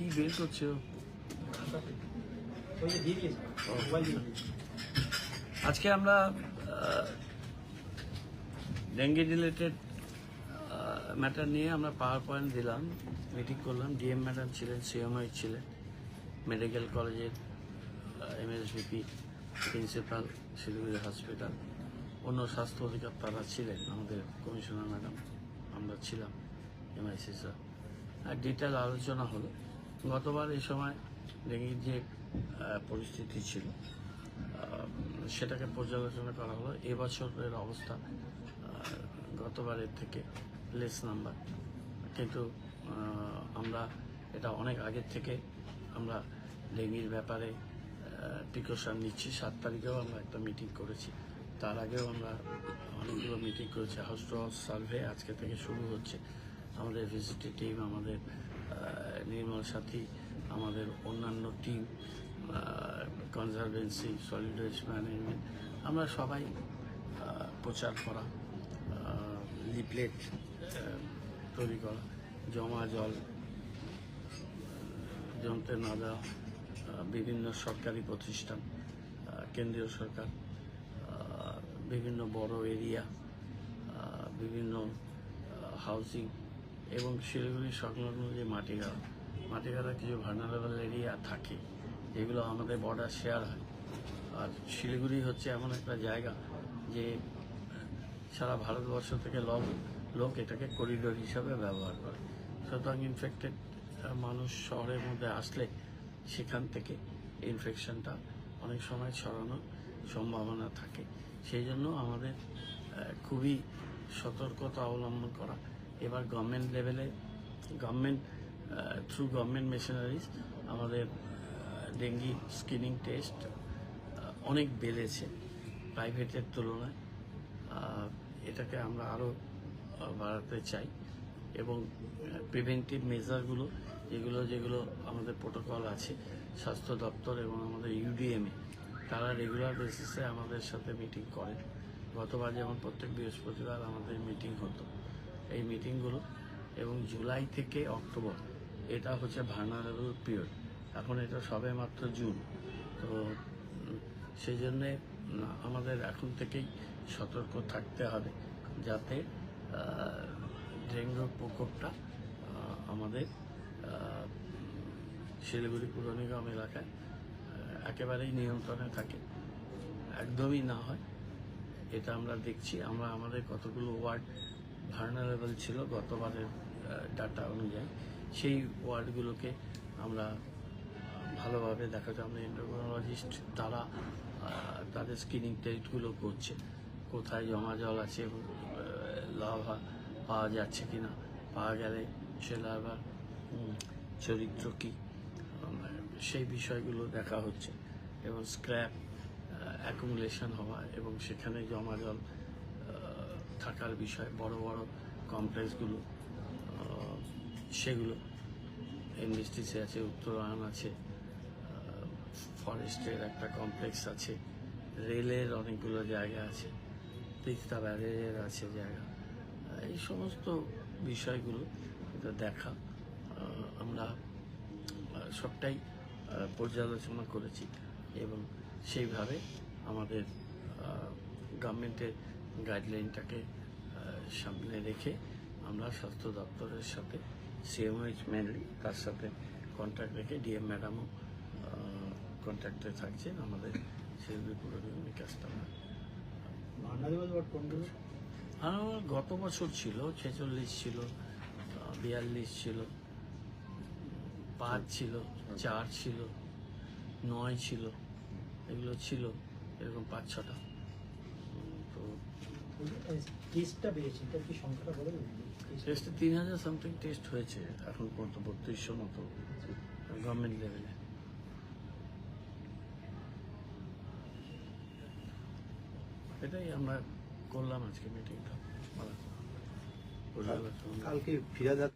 কি বের করছে? আজকে আমরা ডেঙ্গি রিলেটেড ম্যাটার নিয়ে আমরা পাওয়ার পয়েন্ট দিলাম মিটিং করলাম ডিএম ম্যাডাম ছিলেন সিএমআই ছিলেন মেডিকেল কলেজের এমএসভিপি প্রিন্সিপাল শিলিগুড়ি হসপিটাল অন্য স্বাস্থ্য অধিকর্তারা ছিলেন, আমাদের কমিশনার ম্যাডাম আমরা ছিলাম এমআইসি স্যার আর ডিটেল আলোচনা হলো। গতবার এই সময় ডেঙ্গির যে পরিস্থিতি ছিল সেটাকে পর্যালোচনা করা হলো। এবছরের অবস্থা গতবারের থেকে লেস নাম্বার কিন্তু আমরা এটা অনেক আগের থেকে আমরা ডেঙ্গির ব্যাপারে প্রিকশন নিচ্ছি। সাত তারিখেও আমরা একটা মিটিং করেছি। তার আগেও আমরা অনেকগুলো মিটিং করেছি। হাউস টু হাউস সার্ভে আজকে থেকে শুরু হচ্ছে। আমাদের ভিজিটি টিম আমাদের নির্মল সাথী, আমাদের অন্যান্য team conservancy solid waste management আমরা সবাই প্রচার করা লিপলেট তৈরি করা, জমা জল জমতে না দেওয়া বিভিন্ন সরকারি প্রতিষ্ঠান কেন্দ্রীয় সরকার বিভিন্ন বড় এরিয়া বিভিন্ন হাউজিং এবং শিলিগুড়ি সংলগ্ন যে মাটিগাড়া মাটিগাড়া কিছু ভার্নারেবল এরিয়া থাকে, যেগুলো আমাদের বর্ডার শেয়ার হয়। আর শিলিগুড়ি হচ্ছে এমন একটা জায়গা যে, সারা ভারতবর্ষ থেকে লোক লোক এটাকে করিডোর হিসাবে ব্যবহার করে। সুতরাং ইনফেক্টেড মানুষ শহরের মধ্যে আসলে সেখান থেকে ইনফেকশনটা অনেক সময় ছড়ানোর সম্ভাবনা থাকে। সেই জন্য আমাদের খুবই সতর্কতা অবলম্বন করা এবার গভর্নমেন্ট লেভেলে গভর্নমেন্ট থ্রু গভর্নমেন্ট মেশিনারিজ আমাদের ডেঙ্গি স্ক্রিনিং টেস্ট অনেক বেড়েছে প্রাইভেটের তুলনায়। এটাকে আমরা আরও বাড়াতে চাই এবং প্রিভেন্টিভ মেজারগুলো যেগুলো যেগুলো আমাদের প্রোটোকল আছে স্বাস্থ্য দপ্তর এবং আমাদের ইউডিএমএ তারা রেগুলার বেসিসে আমাদের সাথে মিটিং করে। গতবার যেমন প্রত্যেক বৃহস্পতিবার আমাদের মিটিং হতো। এই মিটিংগুলো এবং জুলাই থেকে অক্টোবর। এটা হচ্ছে ভার্নারেবল পিরিয়ড। এখন এটা সবে মাত্র জুন। তো সেই জন্যে আমাদের এখন থেকেই সতর্ক থাকতে হবে যাতে ডেঙ্গুর প্রকোপটা আমাদের শিলিগুড়ি পুর নিগম এলাকায় একেবারেই নিয়ন্ত্রণে থাকে। একদমই না হয়। এটা আমরা দেখছি। আমরা, আমাদের কতগুলো ওয়ার্ড ভার্নারেবল ছিল গতবারের ডাটা অনুযায়ী। সেই ওয়ার্ডগুলোকে আমরা ভালোভাবে দেখা যায়। আমরা এন্ডোক্রোলজিস্ট তারা তাদের স্ক্রিনিং টেস্টগুলো করছে। কোথায় জমা জল আছে এবং লাভা পাওয়া যাচ্ছে কি না পাওয়া গেলে সে লাভার চরিত্র কী? সেই বিষয়গুলো দেখা হচ্ছে। এবং স্ক্র্যাপ অ্যাকুমুলেশন হওয়া এবং সেখানে জমা জল থাকার বিষয়, বড় বড় কমপ্লেক্সগুলো সেগুলো। এনডিসটিসি আছে, উত্তরায়ণ আছে ফরেস্টের একটা কমপ্লেক্স আছে, রেলের অনেকগুলো জায়গা আছে, তিস্তা ব্যারেজের আছে জায়গা। এই সমস্ত বিষয়গুলো দেখা আমরা সবটাই পর্যালোচনা করেছি এবং সেইভাবে আমাদের গভর্নমেন্টের গাইডলাইনটাকে সামনে রেখে আমরা স্বাস্থ্য দপ্তরের সাথে সিএমএইচ মেনলি তার সাথে কন্ট্যাক্ট রেখে ডিএম ম্যাডামও কন্ট্যাক্টে থাকছেন আমাদের শিলিগুড়ি পুরো নিগমের কাস্টমার ভান্ডারিবাজ ওয়ার্ড কোনগুলো আমার গত বছর ছিল ছেচল্লিশ ছিল বিয়াল্লিশ ছিল পাঁচ ছিল চার ছিল নয় ছিল এগুলো ছিল এরকম পাঁচ ছটা। টেস্টটা বেড়েছে এটা কি সংখ্যাটা বলে টেস্টে তিন হাজার সামথিং টেস্ট হয়েছে এখন পর্যন্ত বত্রিশশো মতো গভর্নমেন্ট লেভেলে এটাই আমরা করলাম আজকে মিটিংটা কালকে ফিরাদ